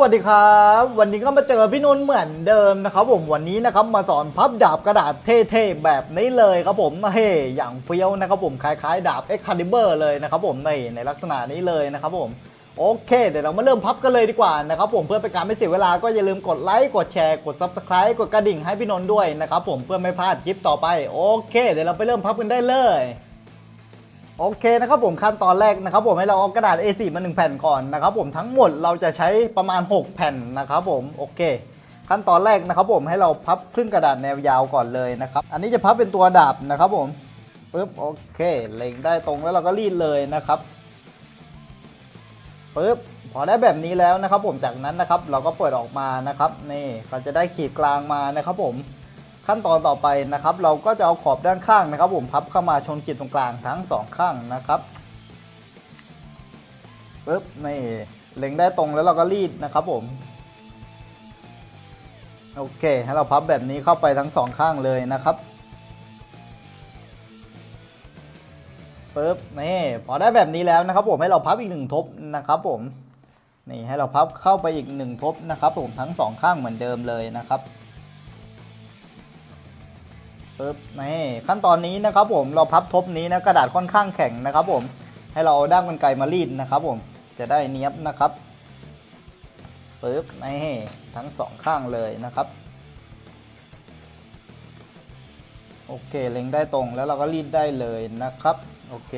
วัสดีครับ วันนี้ก็มาเจอพี่นนท์เหมือนเดิมนะครับผมวันนี้นะครับมาสอนพับดาบกระดาษเท่ๆแบบนี้เลยครับผมเฮ้อย่างเฟี้ยวนะครับผมคล้ายๆ ดาบ Excalibur เลยนะครับผมในในลักษณะนี้เลยนะครับผมโอเค เดี๋ยวเรามาเริ่มพับกันเลยดีกว่านะครับผมเพื่อเป็นการไม่เสียเวลาก็อย่าลืมกดไลค์กดแชร์กด Subscribe กดกระดิ่งให้พี่นนท์ด้วยนะครับผมเพื่อไม่พลาดคลิปต่อไปโอเค เดี๋ยวเราไปเริ่มพับกันได้เลย โอเคนะครับผมขั้นตอนแรกนะครับผมให้เราเอากระดาษ A4 มา 1 แผ่นก่อนนะครับผมทั้งหมดเราจะใช้ประมาณ 6 แผ่นนะครับผมโอเค ขั้นตอนแรกนะครับผมให้เราพับครึ่งกระดาษแนวยาวก่อนเลยนะครับอันนี้จะพับเป็นตัวดาบนะครับผมปึ๊บโอเคเล็งได้ตรงแล้วเราก็รีดเลยนะครับปึ๊บพอได้แบบนี้แล้วนะครับผมจากนั้นนะครับเราก็เปิดออกมานะครับนี่ก็จะได้ขีดกลางมานะครับผม ขั้นตอนต่อไปนะครับ เราก็จะเอาขอบด้านข้างนะครับ ผมพับเข้ามาชนขีดตรงกลางทั้งสองข้างนะครับปึ๊บนี่เล็งได้ตรงแล้วเราก็รีดนะครับผมโอเคให้เราพับแบบนี้เข้าไปทั้งสองข้างเลยนะครับปึ๊บนี่พอได้แบบนี้แล้วนะครับ ผมให้เราพับอีกหนึ่งทบนะครับ ผมนี่ให้เราพับเข้าไปอีกหนึ่งทบนะครับ ผมทั้งสองข้างเหมือนเดิมเลยนะครับ ปึ๊บนี่ขั้นตอนนี้นะครับผมเราพับทบนี้นะกระดาษค่อนข้างแข็งนะครับผมให้เราเอาด้ามกรรไกรมารีดนะครับผมจะได้เนี้ยบนะครับปึ๊บนี่ทั้งสองข้างเลยนะครับโอเคเล็งได้ตรงแล้วเราก็รีดได้เลยนะครับโอเค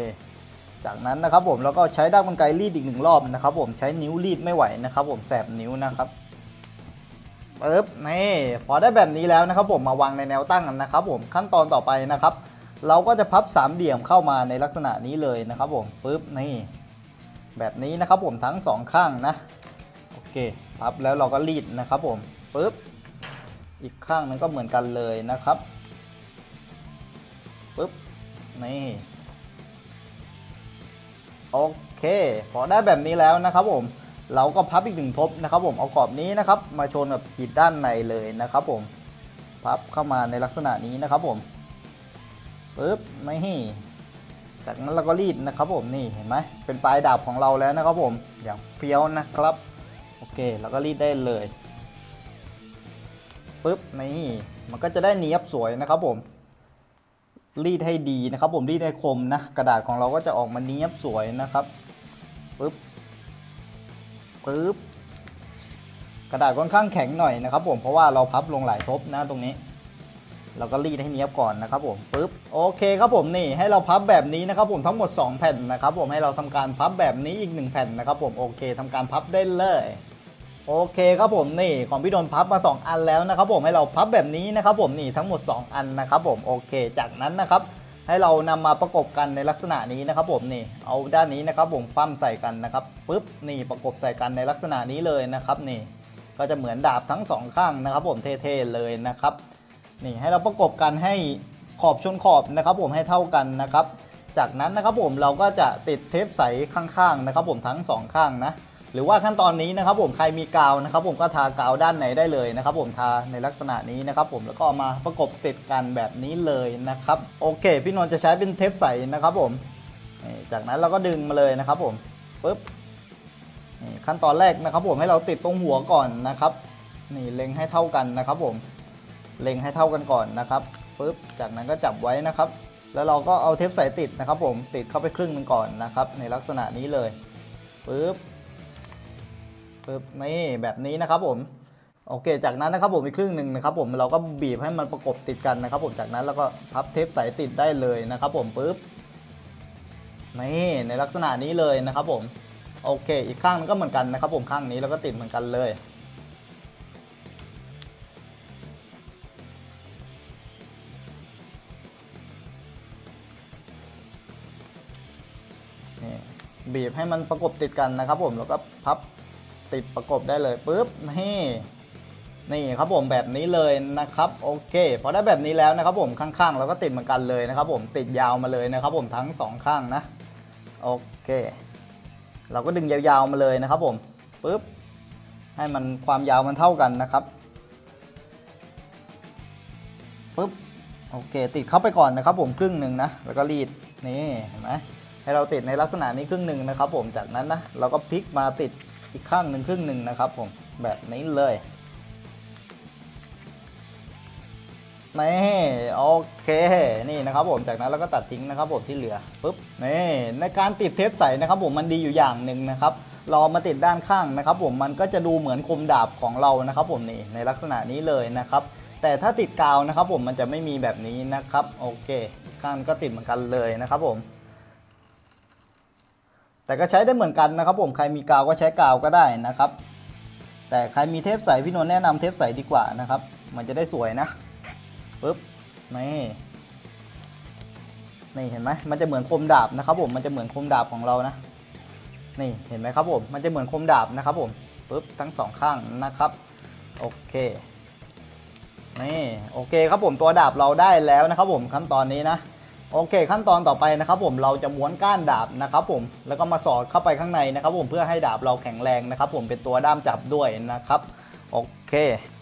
จากนั้นนะครับผมเราก็ใช้ด้ามกรรไกรรีดอีกหนึ่งรอบนะครับ ผมใช้นิ้วรีดไม่ไหวนะครับ ผมแสบนิ้วนะครับ ปึ๊บนี่พอได้แบบนี้แล้วนะครับผมมาวางในแนวตั้งนนะครับผมขั้นตอนต่อไปนะครับ เราก็จะพับสามเหลี่ยมเข้ามาในลักษณะนี้เลยนะครับผมปึ๊บนี่แบบนี้นะครับผมทั้งสองข้างนะโอเคพับแล้วเราก็รีดนะครับผมปึ๊บอีกข้างนึงก็เหมือนกันเลยนะครับปึ๊บนี่โอเคพอได้แบบนี้แล้วนะครับผม เราก็พับอีกหนึ่งทบนะครับผมเอาขอบนี้นะครับ มาชนกับขีดด้านในเลยนะครับผมพับเข้ามาในลักษณะนี้นะครับผมปึ๊บนี่จากนั้นเราก็รีดนะครับผมนี่เห็นไหมเป็นปลายดาบของเราแล้วนะครับผมอย่างเฟี้ยวนะครับโอเคเราก็รีดได้เลยปึ๊บนี่มันก็จะได้เนียบสวยนะครับผมรีดให้ดีนะครับผมรีดให้คมนะกระดาษของเราก็จะออกมาเนียบสวยนะครับปึ๊บ ปึ๊บกระดาษค่อนข้างแข็งหน่อยนะครับผมเพราะว่าเราพับลงหลายทบนะตรงนี้ เราก็รีดให้เนี้ยบก่อนนะครับผมปึ๊บโอเคครับผมนี่ให้เราพับแบบนี้นะครับผมทั้งหมด 2 แผ่นนะครับผมให้เราทำการพับแบบนี้อีก 1 แผ่นนะครับผมโอเคทำการพับได้เลยโอเคครับผมนี่ของพี่โดนพับมา 2 อันแล้วนะครับผมให้เราพับแบบนี้นะครับผมนี่ทั้งหมด 2 อันนะครับผมโอเค จากนั้นนะครับ ให้เรานำมาประกบกันในลักษณะนี้นะครับผมนี่เอาด้านนี้นะครับผมคว่ำใส่กันนะครับปุ๊บนี่ประกบใส่กันในลักษณะนี้เลยนะครับนี่ก็จะเหมือนดาบทั้งสองข้างนะครับ ผมเท่ๆเลยนะครับนี่ให้เราประกบกันให้ขอบชนขอบนะครับ ผมให้เท่ากันนะครับ จากนั้นนะครับผมเราก็จะติดเทปใสข้างๆนะครับ ผมทั้งสองข้างนะ หรือว่าขั้นตอนนี้นะครับผมใครมีกาวนะครับ ผมก็ทากาวด้านไหนได้เลยนะครับ ผมทาในลักษณะนี้นะครับ ผมแล้วก็มาประกบติดกันแบบนี้เลยนะครับโอเค พี่นนท์จะใช้เป็นเทปใสนะครับ ผมจากนั้นเราก็ดึงมาเลยนะครับ ผมปึ๊บขั้นตอนแรกนะครับ ผมให้เราติดตรงหัวก่อนนะครับนี่เล็งให้เท่ากันนะครับ ผมเล็งให้เท่ากันก่อนนะครับปึ๊บจากนั้นก็จับไว้นะครับ แล้วเราก็เอาเทปใสติดนะครับ ผมติดเข้าไปครึ่งหนึงก่อนนะครับ ในลักษณะนี้เลยปึ๊บ ปึ๊บนี่แบบนี้นะครับผมโอเค จากนั้นนะครับผมอีกครึ่งหนึ่งนะครับผมเราก็บีบให้มันประกบติดกันนะครับผมจากนั้นเราก็พับเทปใสติดได้เลยนะครับผมปึ๊บนี่ในลักษณะนี้เลยนะครับผมโอเค อีกข้างนึงก็เหมือนกันนะครับผมข้างนี้เราก็ติดเหมือนกันเลยนี่บีบให้มันประกบติดกันนะครับผมแล้วก็พับ ติดประกบได้เลยปุ๊บนี่นี่ครับผมแบบนี้เลยนะครับโอเคพอได้แบบนี้แล้วนะครับผมข้างๆเราก็ติดเหมือนกันเลยนะครับผมติดยาวมาเลยนะครับผมทั้งสองข้างนะโอเค เราก็ดึงยาวๆมาเลยนะครับผมปุ๊บให้มันความยาวมันเท่ากันนะครับปุ๊บโอเค ติดเข้าไปก่อนนะครับผมครึ่งหนึ่งนะแล้วก็รีดนี่เห็นไหมให้เราติดในลักษณะนี้ครึ่งหนึ่งนะครับผมจากนั้นนะเราก็พลิกมาติด อีกข้างหนึ่งครึ่งหนึ่งนะครับผมแบบนี้เลยนี่โอเคนี่นะครับผมจากนั้นเราก็ตัดทิ้งนะครับผมที่เหลือปุ๊บนี่ในการติดเทปใสนะครับผมมันดีอยู่อย่างหนึ่งนะครับเราเอมาติดด้านข้างนะครับ ผมมันก็จะดูเหมือนคมดาบของเรานะครับ ผมนี่ในลักษณะนี้เลยนะครับ แต่ถ้าติดกาวนะครับ ผมมันจะไม่มีแบบนี้นะครับโอเคข้างก็ติดเหมือนกันเลยนะครับผม แต่ก็ใช้ได้เหมือนกันนะครับผมใครมีกาวก็ใช้กาวก็ได้นะครับ แต่ใครมีเทปใสพี่นนท์แนะนำเทปใสดีกว่านะครับ มันจะได้สวยนะปึ๊บนี่นี่เห็นไหมมันจะเหมือนคมดาบนะครับผมมันจะเหมือนคมดาบของเรานะ นี่เห็นไหมครับผมมันจะเหมือนคมดาบนะครับผมปึ๊บทั้งสองข้างนะครับโอเคนี่โอเคครับผมตัวดาบเราได้แล้วนะครับผมขั้นตอนนี้นะ โอเค ขั้นตอนต่อไปนะครับผมเราจะม้วนก้านดาบนะครับผมแล้วก็มาสอดเข้าไปข้างในนะครับผมเพื่อให้ดาบเราแข็งแรงนะครับผมเป็นตัวด้ามจับด้วยนะครับโอเค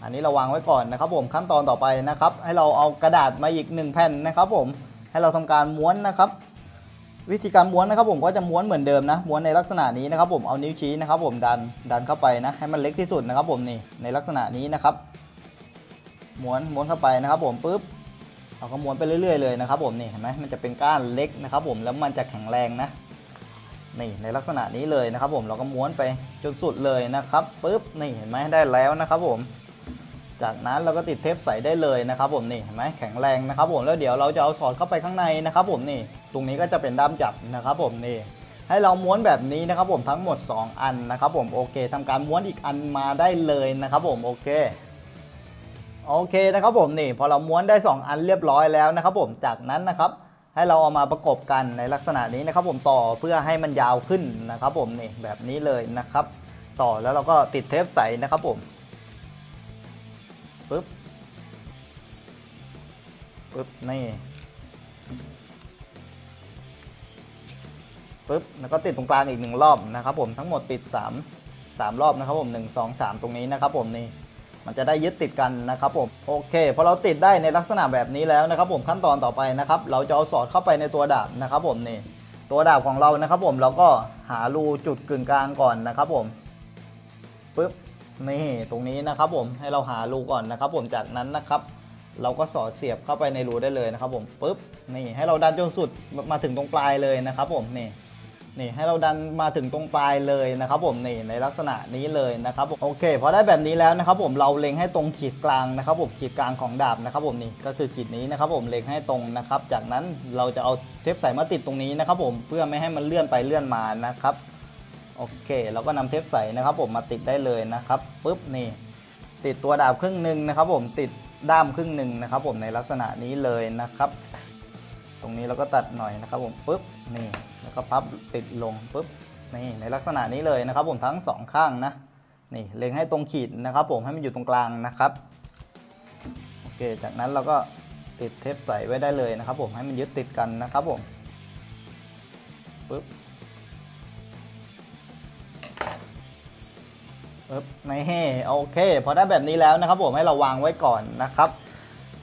อันนี้เราวางไว้ก่อนนะครับผมขั้นตอนต่อไปนะครับ ให้เราเอากระดาษมาอีกหนึ่งแผ่นนะครับผมให้เราทำการม้วนนะครับ วิธีการม้วนนะครับผมก็จะม้วนเหมือนเดิมนะม้วนในลักษณะนี้นะครับผมเอานิ้วชี้นะครับผมดันดันเข้าไปนะให้มันเล็กที่สุดนะครับผมนี่ในลักษณะนี้นะครับม้วนม้วนเข้าไปนะครับผมปุ๊บ เราก็ม้วนไปเรื่อยๆเลยนะครับผมนี่เห็นไหมมันจะเป็นก้านเล็กนะครับผมแล้วมันจะแข็งแรงนะนี่ในลักษณะนี้เลยนะครับผมเราก็ม้วนไปจนสุดเลยนะครับปุ๊บนี่เห็นไหมได้แล้วนะครับผม จากนั้นเราก็ติดเทปใส่ได้เลยนะครับผมนี่เห็นไหมแข็งแรงนะครับผมแล้วเดี๋ยวเราจะเอาสอดเข้าไปข้างในนะครับผมนี่ตรงนี้ก็จะเป็นด้ามจับนะครับผมนี่ให้เราม้วนแบบนี้นะครับผมทั้งหมด 2 อันนะครับผมโอเคทำการม้วนอีกอันมาได้เลยนะครับผมโอเค โอเคนะครับผมนี่พอเราม้วนได้ 2 อันเรียบร้อยแล้วนะครับผมจากนั้นนะครับให้เราเอามาประกบกันในลักษณะนี้นะครับผมต่อเพื่อให้มันยาวขึ้นนะครับผมนี่แบบนี้เลยนะครับ ต่อแล้วเราก็ติดเทปใสนะครับผมปึ๊บปึ๊บนี่ปึ๊บแล้วก็ติดตรงกลางอีกหนึ่งรอบนะครับผมทั้งหมดติด 3 3 รอบนะครับผม 1 2 3 ตรงนี้นะครับผมนี่ มันจะได้ยึดติดกันนะครับผมโอเคพอเราติดได้ในลักษณะแบบนี้แล้วนะครับผมขั้นตอนต่อไปนะครับเราจะเอาสอดเข้าไปในตัวดาบนะครับผมนี่ตัวดาบของเรานะครับผมเราก็หารูจุดกึ่งกลางก่อนนะครับผมปึ๊บนี่ตรงนี้นะครับผมให้เราหารูก่อนนะครับ ผมจากนั้นนะครับ เราก็สอดเสียบเข้าไปในรูได้เลยนะครับ ผมปึ๊บนี่ให้เราดันจนสุดมาถึงตรงปลายเลยนะครับ ผมนี่ นี่ให้เราดันมาถึงตรงปลายเลยนะครับผมนี่ในลักษณะนี้เลยนะครับผมโอเคพอได้แบบนี้แล้วนะครับผมเราเล็งให้ตรงขีดกลางนะครับผมขีดกลางของดาบนะครับผมนี่ก็คือขีดนี้นะครับผมเล็งให้ตรงนะครับ จากนั้นเราจะเอาเทปใสมาติดตรงนี้นะครับผมเพื่อไม่ให้มันเลื่อนไปเลื่อนมานะครับโอเค เราก็นำเทปใสนะครับผมมาติดได้เลยนะครับปุ๊บนี่ ติดตัวดาบครึ่งหนึ่งนะครับผมติดด้ามครึ่งหนึ่งนะครับผมในลักษณะนี้เลยนะครับ รงนี้เราก็ตัดหน่อยนะครับผมปุ๊บนี่แล้วก็พับติดลงปุ๊บนี่ในลักษณะนี้เลยนะครับ ผมทั้งสองข้างนะนี่เล็งให้ตรงขีดนะครับ ผมให้มันอยู่ตรงกลางนะครับโอเคจากนั้นเราก็ติดเทปใส่ไว้ได้เลยนะครับ ผมให้มันยึดติดกันนะครับผมปุ๊บปึ๊บนี่โอเค พอได้แบบนี้แล้วนะครับ ผมให้เราวางไว้ก่อนนะครับ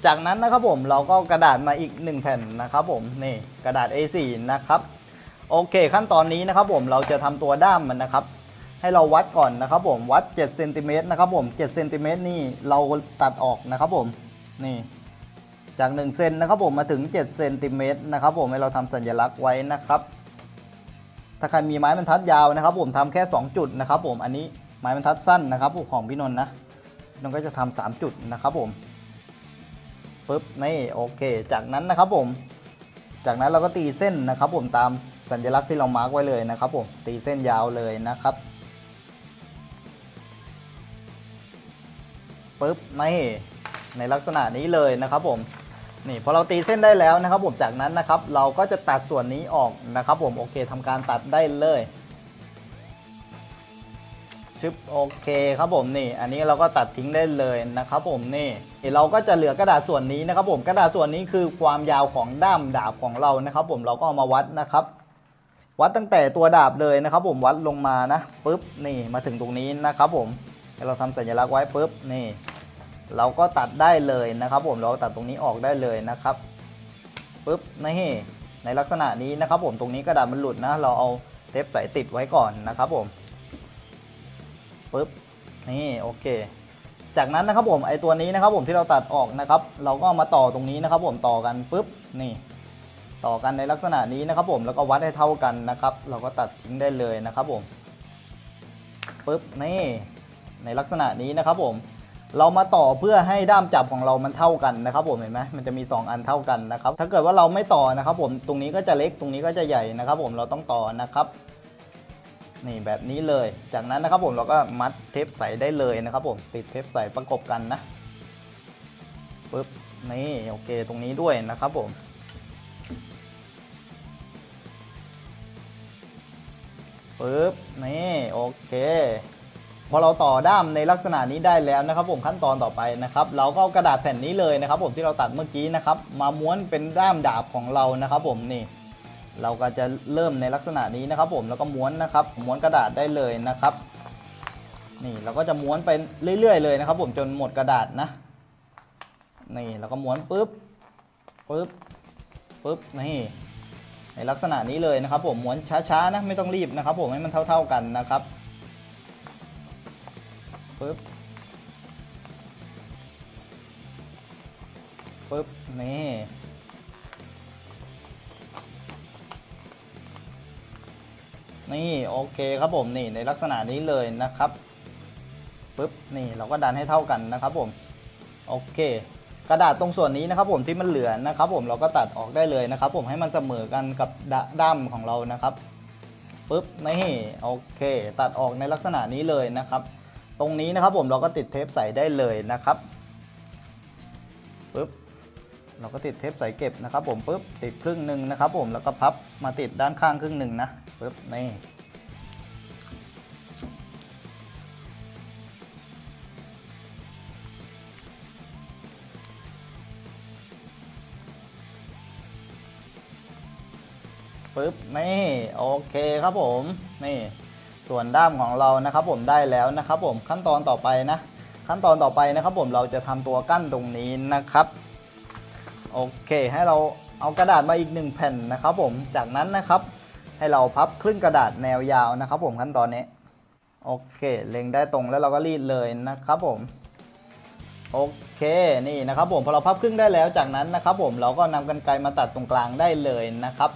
จากนั้นนะครับผมเราก็กระดาษมาอีก 1 แผ่นนะครับผมนี่กระดาษ A4 นะครับโอเค ขั้นตอนนี้นะครับผมเราจะทำตัวด้ามมันนะครับ ให้เราวัดก่อนนะครับผมวัด7เซนติเมตรนะครับผม7เซนติเมตรนี่เราตัดออกนะครับผมนี่จาก1เซนนะครับผมมาถึง7เซนติเมตรนะครับผมให้เราทำสัญลักษณ์ไว้นะครับ ถ้าใครมีไม้บรรทัดยาวนะครับ ผมทำแค่ 2 จุดนะครับผมอันนี้ไม้บรรทัดสั้นนะครับของพี่นนท์นะนนท์ก็จะทำ3จุดนะครับผม ปุ๊บนี่โอเค จากนั้นนะครับผม จากนั้นเราก็ตีเส้นนะครับ ผมตามสัญลักษณ์ที่เรามาร์กไว้เลยนะครับ ผมตีเส้นยาวเลยนะครับปุ๊บนี่ในลักษณะนี้เลยนะครับผมนี่พอเราตีเส้นได้แล้วนะครับ ผมจากนั้นนะครับ เราก็จะตัดส่วนนี้ออกนะครับ ผมโอเคทำการตัดได้เลย ชึบโอเคครับผมนี่ อันนี้เราก็ตัดทิ้งได้เลยนะครับผมนี่เราก็จะเหลือกระดาษส่วนนี้นะครับผมกระดาษส่วนนี้คือความยาวของด้ามดาบของเรานะครับ ผมเราก็เอามาวัดนะครับ วัดตั้งแต่ตัวดาบเลยนะครับ ผมวัดลงมานะปุ๊บนี่มาถึงตรงนี้นะครับ ผมเราทำสัญลักษณ์ไว้ปุ๊บนี่ เราก็ตัดได้เลยนะครับ ผมเราตัดตรงนี้ออกได้เลยนะครับปุ๊บนี่ในลักษณะนี้นะครับ ผมตรงนี้กระดาษมันหลุดนะ เราเอาเทปใสติดไว้ก่อนนะครับ ผม ปุ๊บนี่โอเค จากนั้นนะครับผมไอตัวนี้นะครับผมที่เราตัดออกนะครับ เราก็มาต่อตรงนี้นะครับ ผมต่อกันปุ๊บนี่ต่อกันในลักษณะนี้นะครับผมแล้วก็วัดให้เท่ากันนะครับ เราก็ตัดทิ้งได้เลยนะครับผมปุ๊บนี่ในลักษณะนี้นะครับผม เรามาต่อเพื่อให้ด้ามจับของเรามันเท่ากันนะครับ ผมเห็นไหมมันจะมี 2 อันเท่ากันนะครับ ถ้าเกิดว่าเราไม่ต่อนะครับ ผมตรงนี้ก็จะเล็กตรงนี้ก็จะใหญ่นะครับ ผมเราต้องต่อนะครับ นี่แบบนี้เลย จากนั้นนะครับผมเราก็มัดเทปใสได้เลยนะครับผมติดเทปใสประกบกันนะปึ๊บนี่โอเคตรงนี้ด้วยนะครับผมปึ๊บนี่โอเคพอเราต่อด้ามในลักษณะนี้ได้แล้วนะครับ ผมขั้นตอนต่อไปนะครับ เราก็เอากระดาษแผ่นนี้เลยนะครับ ผมที่เราตัดเมื่อกี้นะครับ มาม้วนเป็นด้ามดาบของเรานะครับ ผมนี่ เราก็จะเริ่มในลักษณะนี้นะครับ ผมแล้วก็ม้วนนะครับ ม้วนกระดาษได้เลยนะครับ นี่เราก็จะม้วนไปเรื่อย ๆ เลยนะครับ ผมจนหมดกระดาษนะ นี่เราก็ม้วนปุ๊บปุ๊บปุ๊บนี่ในลักษณะนี้เลยนะครับ ผมม้วนช้าๆนะไม่ต้องรีบนะครับ ผมให้มันเท่า ๆกันนะครับปุ๊บปุ๊บนี่ นี่โอเคครับผมนี่ในลักษณะนี้เลยนะครับปึ๊บนี่เราก็ดันให้เท่ากันนะครับผมโอเค กระดาษตรงส่วนนี้นะครับผมที่มันเหลือนะครับ ผมเราก็ตัดออกได้เลยนะครับ ผมให้มันเสมอกันกับดด้ามของเรานะครับปึ๊บนี่โอเค ตัดออกในลักษณะนี้เลยนะครับ ตรงนี้นะครับผมเราก็ติดเทปใส่ได้เลยนะครับปึ๊บเราก็ติดเทปใส่เก็บนะครับ ผมปุ๊บติดครึ่งหนึ่งนะครับ ผมแล้วก็พับมาติดด้านข้างครึ่งหนึ่งนะ ปุ๊บนี่ปุ๊บนี่โอเคครับผมนี่ส่วนด้ามของเรานะครับผมได้แล้วนะครับผมขั้นตอนต่อไปนะ ขั้นตอนต่อไปนะครับผมเราจะทำตัวกั้นตรงนี้นะครับโอเคให้เราเอากระดาษมาอีกหนึ่งแผ่นนะครับผมจากนั้นนะครับ ให้เราพับครึ่งกระดาษแนวยาวนะครับ ผมขั้นตอนนี้โอเคเล็งได้ตรงแล้วเราก็รีดเลยนะครับผมโอเคนี่นะครับผมพอเราพับครึ่งได้แล้วจากนั้นนะครับ ผมเราก็นำกันไกรมาตัดตรงกลางได้เลยนะครับ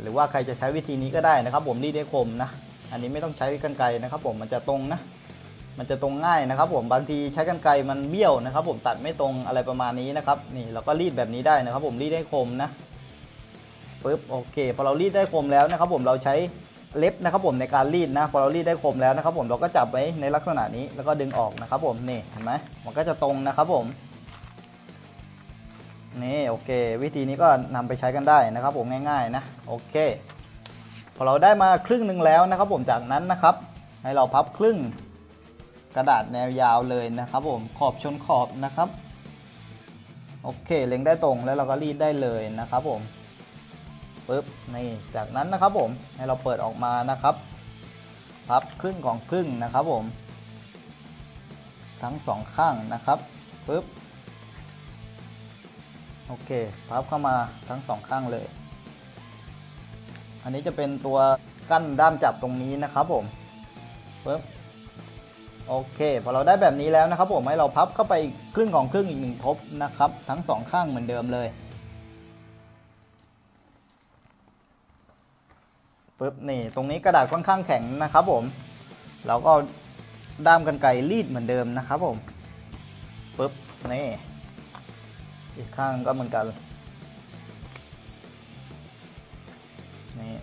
หรือว่าใครจะใช้วิธีนี้ก็ได้นะครับ ผมรีดให้คมนะอันนี้ไม่ต้องใช้กันไกรนะครับ ผมมันจะตรงนะ มันจะตรงง่ายนะครับ ผมบางทีใช้กันไกรมันเบี้ยวนะครับ ผมตัดไม่ตรงอะไรประมาณนี้นะครับ นี่เราก็รีดแบบนี้ได้นะครับ ผมรีดให้คมนะ ปึ๊บโอเคพอเรารีดได้คมแล้วนะครับผมเราใช้เล็บนะครับผมในการรีดนะพอเรารีดได้คมแล้วนะครับผมเราก็จับไว้ในลักษณะนี้แล้วก็ดึงออกนะครับผมนี่เห็นไหมมันก็จะตรงนะครับผมนี่โอเค วิธีนี้ก็นำไปใช้กันได้นะครับผมง่ายๆนะโอเคพอเราได้มาครึ่งหนึ่งแล้วนะครับผมจากนั้นนะครับ ให้เราพับครึ่งกระดาษแนวยาวเลยนะครับผมขอบชนขอบนะครับโอเคเล็งได้ตรงแล้วเราก็รีดได้เลยนะครับผม ปึ๊บนี่จากนั้นนะครับผมให้เราเปิดออกมานะครับ พับครึ่งของครึ่งนะครับผม ทั้งสองข้างนะครับปึ๊บโอเคพับเข้ามาทั้งสองข้างเลย อันนี้จะเป็นตัวกั้นด้ามจับตรงนี้นะครับผมปึ๊บโอเคพอเราได้แบบนี้แล้วนะครับผมให้เราพับเข้าไปอีกครึ่งของครึ่งอีกหนึ่งทบนะครับ ทั้งสองข้างเหมือนเดิมเลย ปึ๊บนี่ตรงนี้กระดาษค่อนข้างแข็งนะครับผมเราก็ด้ามกันไกรรีดเหมือนเดิมนะครับผมปึ๊บนี่อีกข้างก็เหมือนกันนี่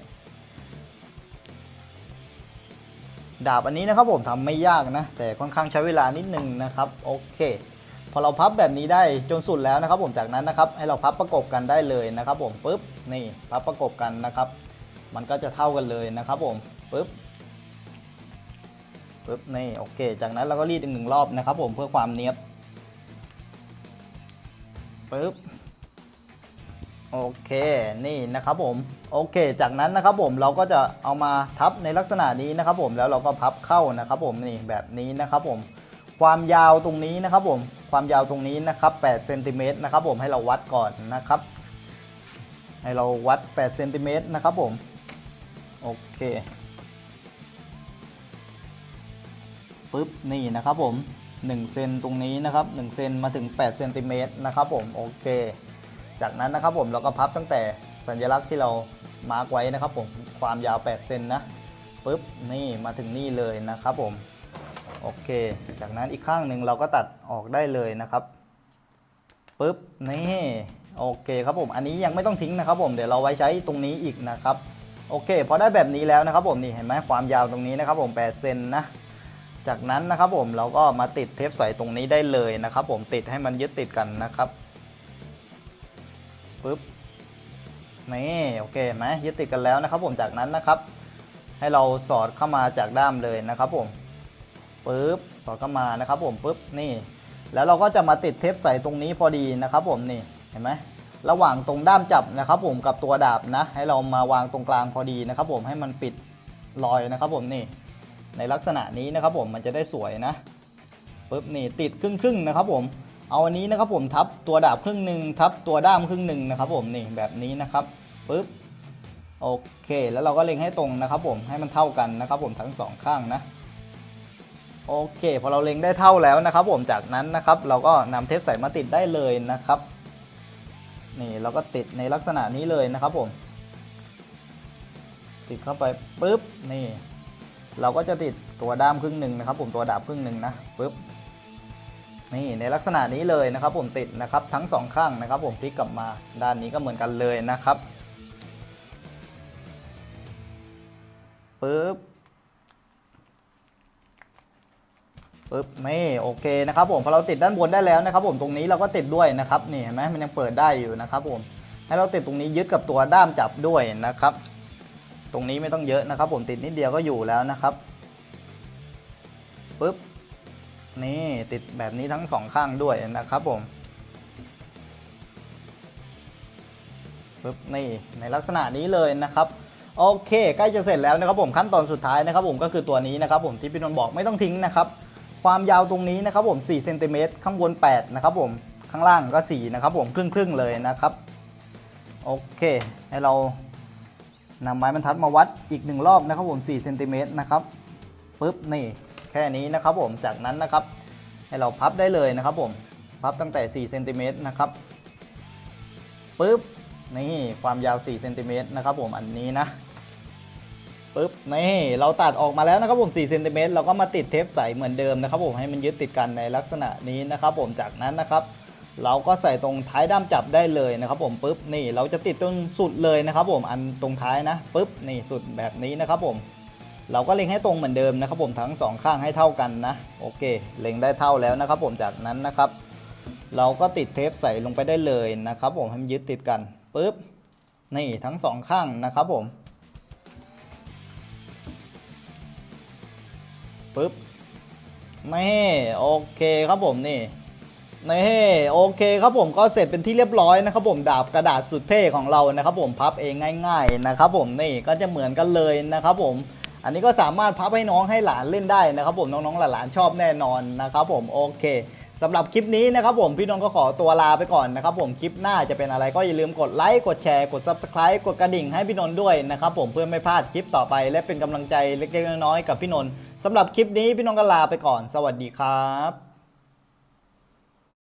ดาบอันนี้นะครับผมทำไม่ยากนะ แต่ค่อนข้างใช้เวลานิดนึงนะครับโอเค พอเราพับแบบนี้ได้จนสุดแล้วนะครับ ผมจากนั้นนะครับ ให้เราพับประกบกันได้เลยนะครับ ผมปุ๊บนี่พับประกบกันนะครับ มันก็จะเท่ากันเลยนะครับผมปุ๊บปุ๊บนี่โอเค จากนั้นเราก็รีดอีกหนึ่งรอบนะครับผมเพื่อความเนี้ยบปุ๊บโอเคนี่นะครับผมโอเค จากนั้นนะครับผมเราก็จะเอามาทับในลักษณะนี้นะครับผมแล้วเราก็พับเข้านะครับผมนี่แบบนี้นะครับผมความยาวตรงนี้นะครับผมความยาวตรงนี้นะครับ8เซนติเมตรนะครับผมให้เราวัดก่อนนะครับให้เราวัด8เซนติเมตรนะครับผม โอเคปุ๊บนี่นะครับผม1เซนตรงนี้นะครับ1เซนมาถึง8เซนติเมตรนะครับผมโอเค จากนั้นนะครับผมเราก็พับตั้งแต่สัญลักษณ์ที่เรามาร์กไว้นะครับผมความยาว8เซนนะปุ๊บนี่มาถึงนี่เลยนะครับผมโอเค จากนั้นอีกข้างหนึ่งเราก็ตัดออกได้เลยนะครับปุ๊บนี่โอเคครับผมอันนี้ยังไม่ต้องทิ้งนะครับผมเดี๋ยวเราไว้ใช้ตรงนี้อีกนะครับ โอเคพอได้แบบนี้แล้วนะครับผมนี่เห็นไหมความยาวตรงนี้นะครับผม8เซนนะจากนั้นนะครับผมเราก็มาติดเทปใสตรงนี้ได้เลยนะครับผมติดให้มันยึดติดกันนะครับปึ๊บนี่โอเคไหมยึดติดกันแล้วนะครับผมจากนั้นนะครับ ให้เราสอดเข้ามาจากด้ามเลยนะครับผมปึ๊บสอดเข้ามานะครับผมปึ๊บนี่ แล้วเราก็จะมาติดเทปใสตรงนี้พอดีนะครับผมนี่เห็นไหม ระหว่างตรงด้ามจับนะครับ ผมกับตัวดาบนะให้เรามาวางตรงกลางพอดีนะครับ ผมให้มันปิดรอยนะครับ ผมนี่ในลักษณะนี้นะครับ ผมมันจะได้สวยนะปุ๊บนี่ติดครึ่งครึ่งๆนะครับ ผมเอาอันนี้นะครับ ผมทับตัวดาบครึ่งหนึ่งทับตัวด้ามครึ่งหนึ่งนะครับ ผมนี่แบบนี้นะครับปุ๊บโอเค แล้วเราก็เล็งให้ตรงนะครับ ผมให้มันเท่ากันนะครับ ผมทั้งสองข้างนะโอเคพอเราเล็งได้เท่าแล้วนะครับ ผมจากนั้นนะครับ เราก็นำเทปใส่มาติดได้เลยนะครับ นี่เราก็ติดในลักษณะนี้เลยนะครับผม ติดเข้าไปปุ๊บนี่ เราก็จะติดตัวด้ามครึ่งหนึ่งนะครับ ผมตัวดาบครึ่งหนึ่งนะปุ๊บนี่ในลักษณะนี้เลยนะครับ ผมติดนะครับทั้งสองข้างนะครับ ผมพลิกกลับมาด้านนี้ก็เหมือนกันเลยนะครับปุ๊บ ปุ๊บนี่โอเคนะครับผมพอเราติดด้านบนได้แล้วนะครับผมตรงนี้เราก็ติดด้วยนะครับนี่เห็นไหมมันยังเปิดได้อยู่นะครับผมให้เราติดตรงนี้ยึดกับตัวด้ามจับด้วยนะครับ ตรงนี้ไม่ต้องเยอะนะครับ ผมติดนิดเดียวก็อยู่แล้วนะครับปุ๊บนี่ติดแบบนี้ทั้งสองข้างด้วยนะครับผมปุ๊บนี่ในลักษณะนี้เลยนะครับโอเค ใกล้จะเสร็จแล้วนะครับผมขั้นตอนสุดท้ายนะครับผมก็คือตัวนี้นะครับผมที่พี่นนท์บอกไม่ต้องทิ้งนะครับ ความยาวตรงนี้นะครับผม4เซนติเมตรข้างบน8นะครับผมข้างล่างก็4นะครับผมครึ่งครึ่งเลยนะครับโอเค ให้เรานำไม้บรรทัดมาวัดอีกหนึ่งรอบนะครับผม4เซนติเมตรนะครับปุ๊บนี่แค่นี้นะครับผมจากนั้นนะครับ ให้เราพับได้เลยนะครับผมพับตั้งแต่4เซนติเมตรนะครับปุ๊บนี่ความยาว4เซนติเมตรนะครับผมอันนี้นะ ปุ๊บนี่เราตัดออกมาแล้วนะครับผม4เซนติเมตรเราก็มาติดเทปใสเหมือนเดิมนะครับผมให้มันยึดติดกันในลักษณะนี้นะครับผมจากนั้นนะครับเราก็ใส่ตรงท้ายด้ามจับได้เลยนะครับผมปุ๊บนี่เราจะติดตรงสุดเลยนะครับผมอันตรงท้ายนะปุ๊บนี่สุดแบบนี้นะครับผมเราก็เล็งให้ตรงเหมือนเดิมนะครับผมทั้งสองข้างให้เท่ากันนะโอเค เล็งได้เท่าแล้วนะครับผมจากนั้นนะครับ เราก็ติดเทปใส่ลงไปได้เลยนะครับผมให้มันยึดติดกันปุ๊บนี่ทั้งสองข้างนะครับผม ปุ๊บนี่โอเคครับผมนี่นี่โอเคครับผมก็เสร็จเป็นที่เรียบร้อยนะครับผมดาบกระดาษสุดเท่ของเรานะครับผมพับเองง่าย ๆนะครับผมนี่ก็จะเหมือนกันเลยนะครับผมอันนี้ก็สามารถพับให้น้องให้หลานเล่นได้นะครับผมน้องๆหลานๆชอบแน่นอนนะครับผมโอเค สำหรับคลิปนี้นะครับผมพี่นนท์ก็ขอตัวลาไปก่อนนะครับผมคลิปหน้าจะเป็นอะไรก็อย่าลืมกดไลค์กดแชร์กด Subscribe กดกระดิ่งให้พี่นนท์ด้วยนะครับผมเพื่อไม่พลาดคลิปต่อไป และเป็นกำลังใจเล็กๆน้อยๆกับพี่นนท์สำหรับคลิปนี้พี่นนท์ก็ลาไปก่อน สวัสดีครับ